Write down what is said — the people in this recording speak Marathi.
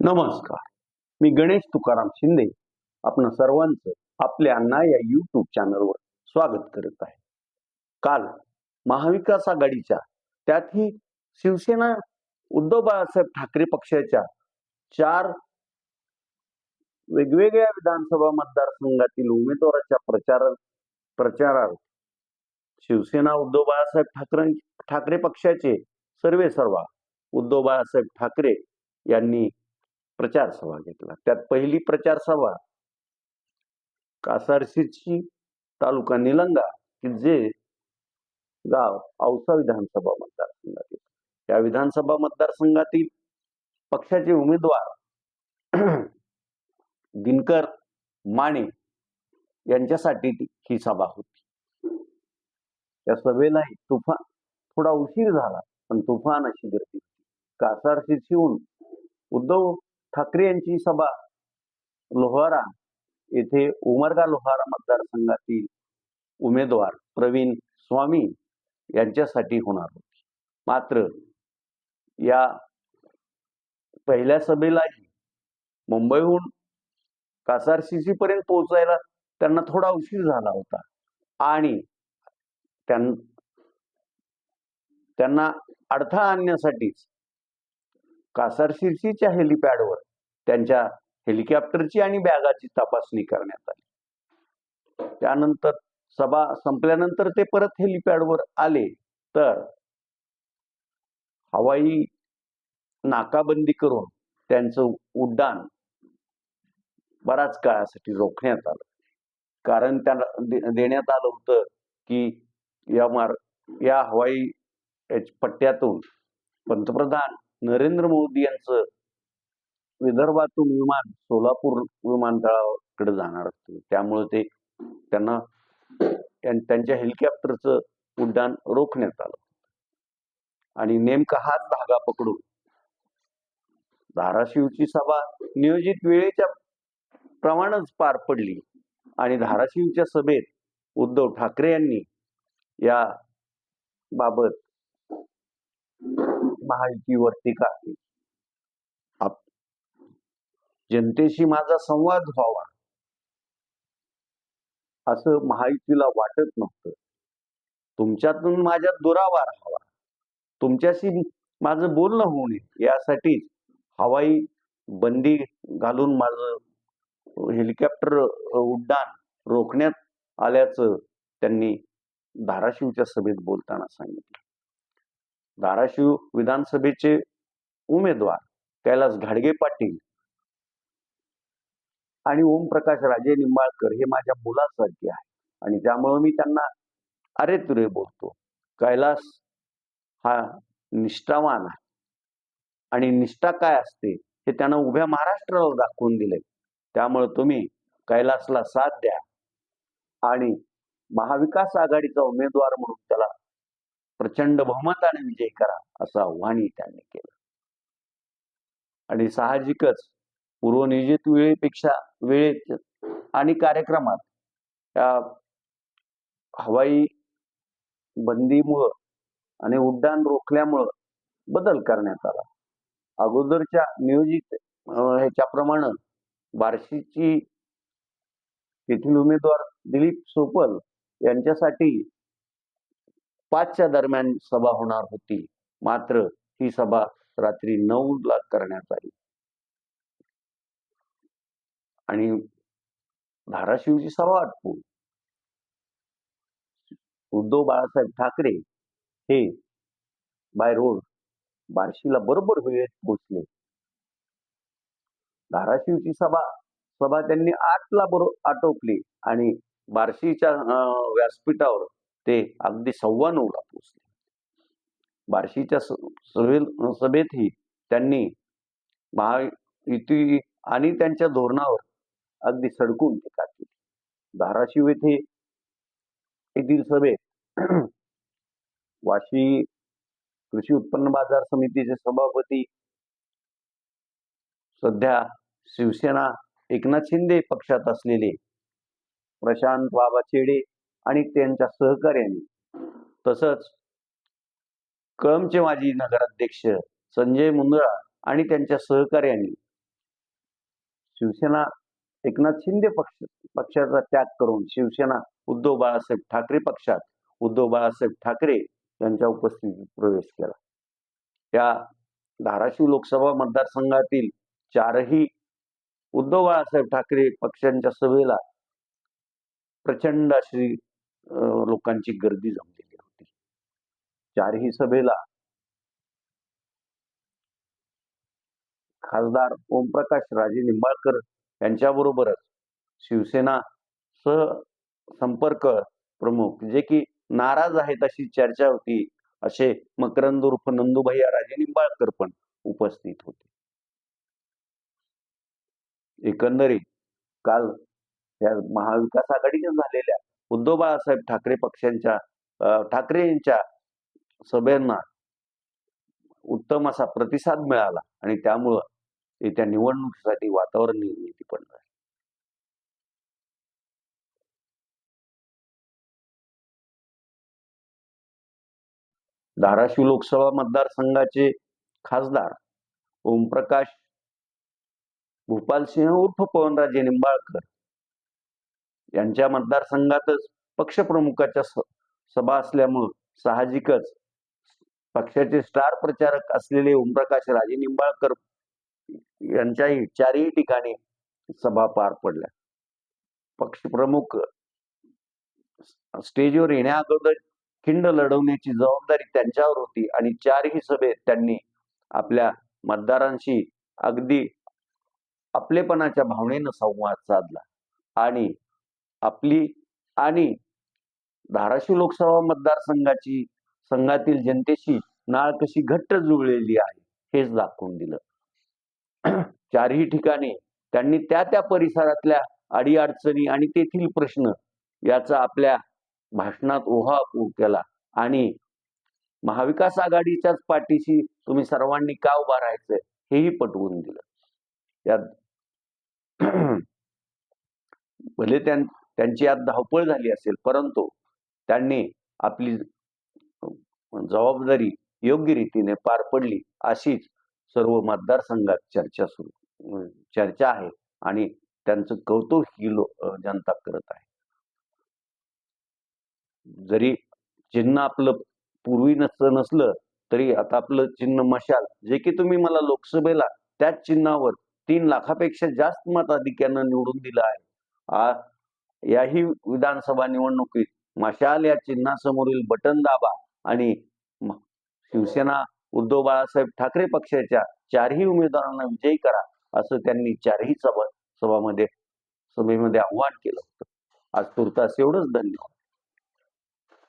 नमस्कार. मी गणेश तुकाराम शिंदे. आपण सर्वांचं आपल्या अण्णा या यूट्यूब चॅनलवर स्वागत करत आहे. काल महाविकास आघाडीच्या त्यातही शिवसेना उद्धव बाळासाहेब ठाकरे पक्षाच्या चार वेगवेगळ्या विधानसभा मतदारसंघातील उमेदवाराच्या प्रचार प्रचारात शिवसेना उद्धव बाळासाहेब ठाकरे ठाकरे पक्षाचे सर्वे सर्वा उद्धव बाळासाहेब ठाकरे यांनी प्रचार सभा घेतला. त्यात पहिली प्रचार सभा कासारशीची तालुका निलंगा की जे गाव औसा विधानसभा मतदारसंघातील त्या विधानसभा मतदारसंघातील पक्षाचे उमेदवार दिनकर माने यांच्यासाठी ती- ही सभा होती. त्या सभेलाही तुफान थोडा उशीर झाला पण तुफान अशी गर्दी होती. कासारशीहून उद्धव ठाकरे यांची सभा लोहारा येथे उमरगा लोहारा मतदारसंघातील उमेदवार प्रवीण स्वामी यांच्यासाठी होणार होती. मात्र या पहिल्या सभेलाही मुंबईहून कासारशिशी पर्यंत पोहोचायला त्यांना थोडा उशीर झाला होता आणि त्यां- त्यांना अडथळा आणण्यासाठीच कासारशिरसीच्या हेलिपॅडवर त्यांच्या हेलिकॉप्टरची आणि बॅगाची तपासणी करण्यात आली. त्यानंतर सभा संपल्यानंतर ते परत हेलिपॅडवर आले. तर हवाई नाकाबंदी करून त्यांचं उड्डाण बराच काळासाठी रोखण्यात आलं. कारण त्यांना देण्यात आलं होतं की या मार या हवाई पट्ट्यातून पंतप्रधान नरेंद्र मोदी यांचं विदर्भातून विमान सोलापूर विमानतळाकडे जाणार असतं. त्यामुळे ते त्यांना त्यांच्या हेलिकॉप्टरचं उड्डाण रोखण्यात आलं. आणि नेमका हाच धागा पकडून धाराशिवची सभा नियोजित वेळेच्या प्रमाणच पार पडली. आणि धाराशिवच्या सभेत उद्धव ठाकरे यांनी या बाबत महायुतीवर टीका केली आप- जनतेशी माझा संवाद व्हावा. असं महायुतीला वाटत नव्हतं. तुमच्यातून माझ्यात दुरावा राहावा. तुमच्याशी माझं बोलणं होऊ नये. यासाठीच हवाई बंदी घालून माझं हेलिकॉप्टर उड्डाण रोखण्यात आल्याचं त्यांनी धाराशिवच्या सभेत बोलताना सांगितलं. धाराशिव विधानसभेचे उमेदवार कैलास घाडगे पाटील आणि ओमप्रकाश राजे निंबाळकर हे माझ्या मुलासारखे आहे आणि त्यामुळे मी त्यांना अरे तुरे बोलतो. कैलास हा निष्ठावान आहे. आणि निष्ठा काय असते हे त्यानं उभ्या महाराष्ट्राला दाखवून दिले त्यामुळे तुम्ही कैलासला साथ द्या. आणि महाविकास आघाडीचा उमेदवार म्हणून त्याला प्रचंड बहुमताने विजय करा असं आव्हानही त्यांनी केलं. आणि साहजिकच पूर्वनियोजित वेळेपेक्षा वेळेत आणि कार्यक्रमात त्या हवाई बंदीमुळं आणि उड्डाण रोखल्यामुळं बदल करण्यात आला. अगोदरच्या नियोजित ह्याच्याप्रमाणे बार्शीची तेथील उमेदवार दिलीप सोपल यांच्यासाठी पाचच्या दरम्यान सभा होणार होती. मात्र ही सभा रात्री नऊ ला करण्यात आली. आणि धाराशिवची सभा आटपून उद्धव बाळासाहेब ठाकरे हे बाय रोड बार्शीला बरोबर वेळेत पोहोचले. धाराशिवची सभा सभा त्यांनी आठला बरोबर आटोपली आणि बार्शीच्या व्यासपीठावर ते अगदी सव्वा नऊला पोचले बार्शीच्या सभे- सभेतही त्यांनी महायुती आणि त्यांच्या धोरणावर अगदी सडकून टीका केली. धाराशिव येथे येथील सभेत वाशी कृषी उत्पन्न बाजार समितीचे सभापती सध्या शिवसेना एकनाथ शिंदे पक्षात असलेले प्रशांत बाबा चेडे आणि त्यांच्या सहकार्याने. तसंच कळमचे माजी नगराध्यक्ष संजय मुंदळा आणि त्यांच्या सहकार्याने शिवसेना एकनाथ शिंदे पक्ष पक्षाचा त्याग करून शिवसेना उद्धव बाळासाहेब ठाकरे पक्षात उद्धव बाळासाहेब ठाकरे यांच्या उपस्थितीत प्रवेश केला. त्या धाराशिव लोकसभा मतदारसंघातील चारही उद्धव बाळासाहेब ठाकरे पक्षांच्या सभेला प्रचंड अशी लोकांची गर्दी जमलेली होती. चारही सभेला खासदार ओमप्रकाश राजे निंबाळकर यांच्याबरोबरच शिवसेना सहसंपर्क प्रमुख जे की नाराज आहेत अशी चर्चा होती असे मकरंद उर्फ नंदुभैया राजे निंबाळकर पण उपस्थित होते. एकंदरीत काल या महाविकास आघाडीच्या झालेल्या उद्धव बाळासाहेब ठाकरे पक्षांच्या ठाकरे यांच्या सभेंना उत्तम असा प्रतिसाद मिळाला आणि त्यामुळं येत्या निवडणुकीसाठी वातावरण निर्मिती पण झाली. धाराशिव लोकसभा मतदारसंघाचे खासदार ओमप्रकाश भूपालसिंह उर्फ पवनराजे निंबाळकर यांच्या मतदारसंघातच पक्षप्रमुखाच्या स- सभा असल्यामुळं साहजिकच पक्षाचे स्टार प्रचारक असलेले ओमप्रकाश राजे निंबाळकर यांच्याही चारही ठिकाणी सभा पार पडल्या. पक्षप्रमुख स्टेजवर येण्या अगोदर खिंड लढवण्याची जबाबदारी त्यांच्यावर होती आणि चारही सभेत त्यांनी आपल्या मतदारांशी अगदी आपलेपणाच्या भावनेनं संवाद साधला आणि आपली आणि धाराशिव लोकसभा मतदारसंघाची संघातील जनतेशी नाळ कशी घट्ट जुळलेली आहे हेच दाखवून दिलं. चारही ठिकाणी त्यांनी त्या त्या परिसरातल्या अडीअडचणी आणि तेथील प्रश्न याचा आपल्या भाषणात ओहापोह केला. आणि महाविकास आघाडीच्याच पाठीशी तुम्ही सर्वांनी का उभा हेही पटवून दिलं. यात भले त्यां त्यांची आज धावपळ झाली असेल परंतु त्यांनी आपली जबाबदारी योग्य रीतीने पार पडली अशीच सर्व मतदारसंघात चर्चा सुरू चर्चा आहे आणि त्यांचं कौतुक ही लो जनता करत आहे. जरी चिन्ह आपलं पूर्वी नसलं नसलं तरी आता आपलं चिन्ह मशाल जे की तुम्ही मला लोकसभेला त्याच चिन्हावर तीन लाखापेक्षा जास्त मताधिक्यानं निवडून दिलं आहे. याही विधानसभा निवडणुकीत मशाल या चिन्हासमोरील बटन दाबा आणि शिवसेना उद्धव बाळासाहेब ठाकरे पक्षाच्या चारही उमेदवारांना विजयी करा असं त्यांनी चारही सभा सभामध्ये सभेमध्ये आव्हान केलं होतं. आज तुर्तास एवढंच धन्यवाद.